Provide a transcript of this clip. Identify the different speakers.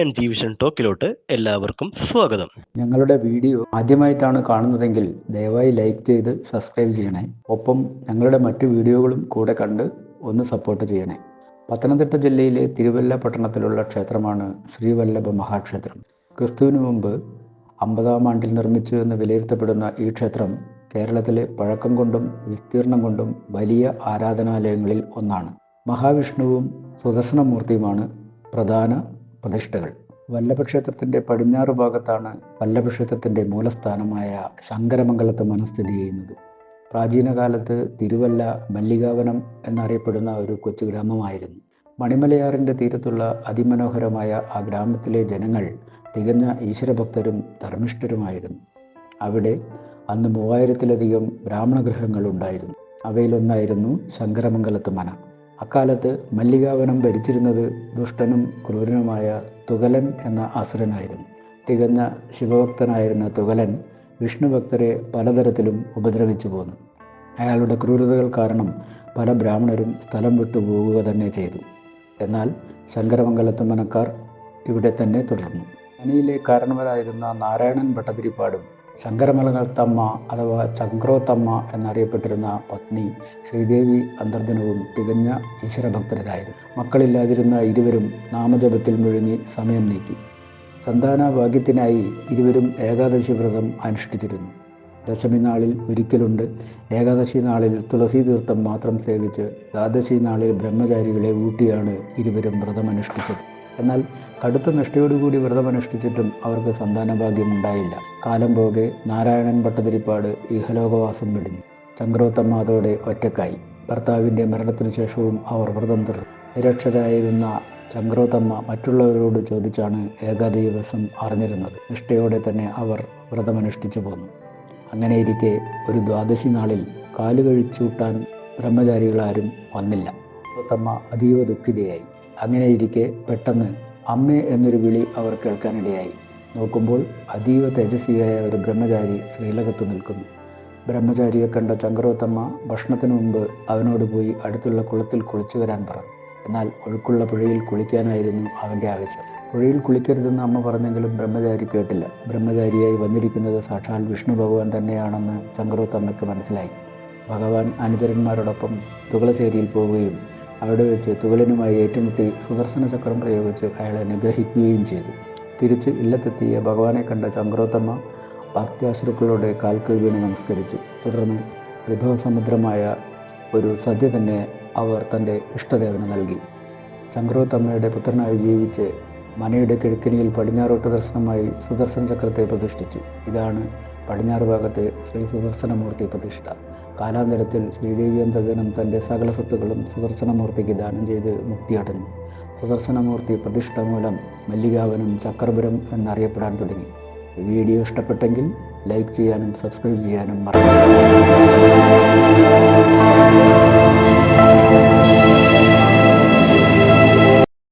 Speaker 1: And ജീവിഷൻ ടോക്കിലോട്ട് എല്ലാവർക്കും സ്വാഗതം.
Speaker 2: ഞങ്ങളുടെ വീഡിയോ ആദ്യമായിട്ടാണ് കാണുന്നതെങ്കിൽ ദയവായി ലൈക്ക് ചെയ്ത് സബ്സ്ക്രൈബ് ചെയ്യണേ. ഒപ്പം ഞങ്ങളുടെ മറ്റു വീഡിയോകളും കൂടെ കണ്ട് ഒന്ന് സപ്പോർട്ട് ചെയ്യണേ. പത്തനംതിട്ട ജില്ലയിലെ തിരുവല്ല പട്ടണത്തിലുള്ള ക്ഷേത്രമാണ് ശ്രീവല്ലഭ മഹാക്ഷേത്രം. ക്രിസ്തുവിന് മുമ്പ് അമ്പതാം ആണ്ടിൽ നിർമ്മിച്ചു എന്ന് വിലയിരുത്തപ്പെടുന്ന ഈ ക്ഷേത്രം കേരളത്തിലെ പഴക്കം കൊണ്ടും വിസ്തീർണം കൊണ്ടും വലിയ ആരാധനാലയങ്ങളിൽ ഒന്നാണ്. മഹാവിഷ്ണുവും സുദർശനമൂർത്തിയുമാണ് പ്രധാന പ്രതിഷ്ഠകൾ. വല്ലഭക്ഷേത്രത്തിന്റെ പടിഞ്ഞാറ് ഭാഗത്താണ് വല്ലഭക്ഷേത്രത്തിന്റെ മൂലസ്ഥാനമായ ശങ്കരമംഗലത്ത് മനസ്ഥിതി ചെയ്യുന്നത്. പ്രാചീന കാലത്ത് തിരുവല്ല മല്ലികാവനം എന്നറിയപ്പെടുന്ന ഒരു കൊച്ചു ഗ്രാമമായിരുന്നു. മണിമലയാറിന്റെ തീരത്തുള്ള അതിമനോഹരമായ ആ ഗ്രാമത്തിലെ ജനങ്ങൾ തികഞ്ഞ ഈശ്വരഭക്തരും ധർമ്മിഷ്ഠരുമായിരുന്നു. അവിടെ അന്ന് മൂവായിരത്തിലധികം ബ്രാഹ്മണ ഗൃഹങ്ങൾ ഉണ്ടായിരുന്നു അവയിലൊന്നായിരുന്നു ശങ്കരമംഗലത്ത് മന അക്കാലത്ത് മല്ലികാവനം ഭരിച്ചിരുന്നത് ദുഷ്ടനും ക്രൂരനുമായ തുകലൻ എന്ന അസുരനായിരുന്നു. തികഞ്ഞ ശിവഭക്തനായിരുന്ന തുകലൻ വിഷ്ണുഭക്തരെ പലതരത്തിലും ഉപദ്രവിച്ചു പോന്നു. അയാളുടെ ക്രൂരതകൾ കാരണം പല ബ്രാഹ്മണരും സ്ഥലം വിട്ടു പോവുക തന്നെ ചെയ്തു. എന്നാൽ ശങ്കരമംഗലത്ത് മനക്കാർ ഇവിടെ തന്നെ തുടർന്നു. അനിയിലെ കാരണവരായിരുന്ന നാരായണൻ ഭട്ടതിരിപ്പാടും ശങ്കരമലകത്തമ്മ അഥവാ ചക്രോത്തമ്മ എന്നറിയപ്പെട്ടിരുന്ന പത്നി ശ്രീദേവി അന്തർജനവും തികഞ്ഞ ഈശ്വരഭക്തരായിരുന്നു. മക്കളില്ലാതിരുന്ന ഇരുവരും നാമജപത്തിൽ മുഴുങ്ങി സമയം നീക്കി. സന്താന ഭാഗ്യത്തിനായി ഇരുവരും ഏകാദശി വ്രതം അനുഷ്ഠിച്ചിരുന്നു. ദശമി നാളിൽ ഒരിക്കലുണ്ട്. ഏകാദശി നാളിൽ തുളസി തീർത്ഥം മാത്രം സേവിച്ച് ദ്വാദശി നാളിൽ ബ്രഹ്മചാരികളെ ഊട്ടിയാണ് ഇരുവരും വ്രതമനുഷ്ഠിച്ചത്. എന്നാൽ കടുത്ത നിഷ്ഠയോടുകൂടി വ്രതമനുഷ്ഠിച്ചിട്ടും അവർക്ക് സന്താനഭാഗ്യം ഉണ്ടായില്ല കാലം പോകെ നാരായണൻ ഭട്ടതിരിപ്പാട് ഇഹലോകവാസം വെടിഞ്ഞു ചങ്ക്രോത്തമ്മ ഒറ്റക്കായി. ഭർത്താവിന്റെ മരണത്തിനു ശേഷവും അവർ വ്രതം തുടർന്നു. നിരക്ഷരായിരുന്ന ചങ്ക്രോത്തമ്മ മറ്റുള്ളവരോട് ചോദിച്ചാണ് ഏകാദിവസം അറിഞ്ഞിരുന്നത്. നിഷ്ഠയോടെ തന്നെ അവർ വ്രതമനുഷ്ഠിച്ചു പോന്നു. അങ്ങനെയിരിക്കെ ഒരു ദ്വാദശി നാളിൽ കാലുകഴിച്ചൂട്ടാൻ ബ്രഹ്മചാരികളാരും വന്നില്ല. ചങ്ക്രോത്തമ്മ അതീവ ദുഃഖിതയായി. അങ്ങനെയിരിക്കെ പെട്ടെന്ന് അമ്മേ എന്നൊരു വിളി അവർ കേൾക്കാനിടയായി. നോക്കുമ്പോൾ അതീവ തേജസ്വിയായ ഒരു ബ്രഹ്മചാരി ശ്രീലകത്ത് നിൽക്കുന്നു. ബ്രഹ്മചാരിയെ കണ്ട ചങ്കരോത്തമ്മ ഭക്ഷണത്തിന് മുമ്പ് അവനോട് പോയി അടുത്തുള്ള കുളത്തിൽ കുളിച്ചു വരാൻ പറഞ്ഞു. എന്നാൽ ഒഴുക്കുള്ള പുഴയിൽ കുളിക്കാനായിരുന്നു അവന്റെ ആവശ്യം. പുഴയിൽ കുളിക്കരുതെന്ന് അമ്മ പറഞ്ഞെങ്കിലും ബ്രഹ്മചാരി കേട്ടില്ല. ബ്രഹ്മചാരിയായി വന്നിരിക്കുന്നത് സാക്ഷാൽ വിഷ്ണു ഭഗവാൻ തന്നെയാണെന്ന് ചങ്കരോത്തമ്മയ്ക്ക് മനസ്സിലായി. ഭഗവാൻ അനുചരന്മാരോടൊപ്പം തുകളശ്ശേരിയിൽ പോവുകയും അവിടെ വെച്ച് തുകലനുമായി ഏറ്റുമുട്ടി സുദർശന ചക്രം പ്രയോഗിച്ച് അയാളെ നിഗ്രഹിക്കുകയും ചെയ്തു. തിരിച്ച് ഇല്ലത്തെത്തിയ ഭഗവാനെ കണ്ട ചങ്ക്രോത്തമ്മ ഭക്ത്യാശ്രുക്കളുടെ കാൽക്കൽ വീണ് നമസ്കരിച്ചു. തുടർന്ന് വിഭവസമുദ്രമായ ഒരു സദ്യ തന്നെ അവർ തന്റെ ഇഷ്ടദേവന് നൽകി. ചങ്ക്രോത്തമ്മയുടെ പുത്രനായി ജീവിച്ച് മനയുടെ കിഴക്കിനിയിൽ പടിഞ്ഞാറോട്ട് ദർശനമായി സുദർശന ചക്രത്തെ പ്രതിഷ്ഠിച്ചു. ഇതാണ് പടിഞ്ഞാറ് ഭാഗത്തെ ശ്രീ സുദർശനമൂർത്തി പ്രതിഷ്ഠ. കാലാന്തരത്തിൽ ശ്രീദേവി അന്തജനം തന്റെ സകല സ്വത്തുക്കളും സുദർശനമൂർത്തിക്ക് ദാനം ചെയ്ത് മുക്തിയടഞ്ഞു സുദർശനമൂർത്തി പ്രതിഷ്ഠ മൂലം മല്ലികാവനം ചക്രപുരം എന്നറിയപ്പെടാൻ തുടങ്ങി. വീഡിയോ ഇഷ്ടപ്പെട്ടെങ്കിൽ ലൈക്ക് ചെയ്യാനും സബ്സ്ക്രൈബ് ചെയ്യാനും മറക്കരുത്.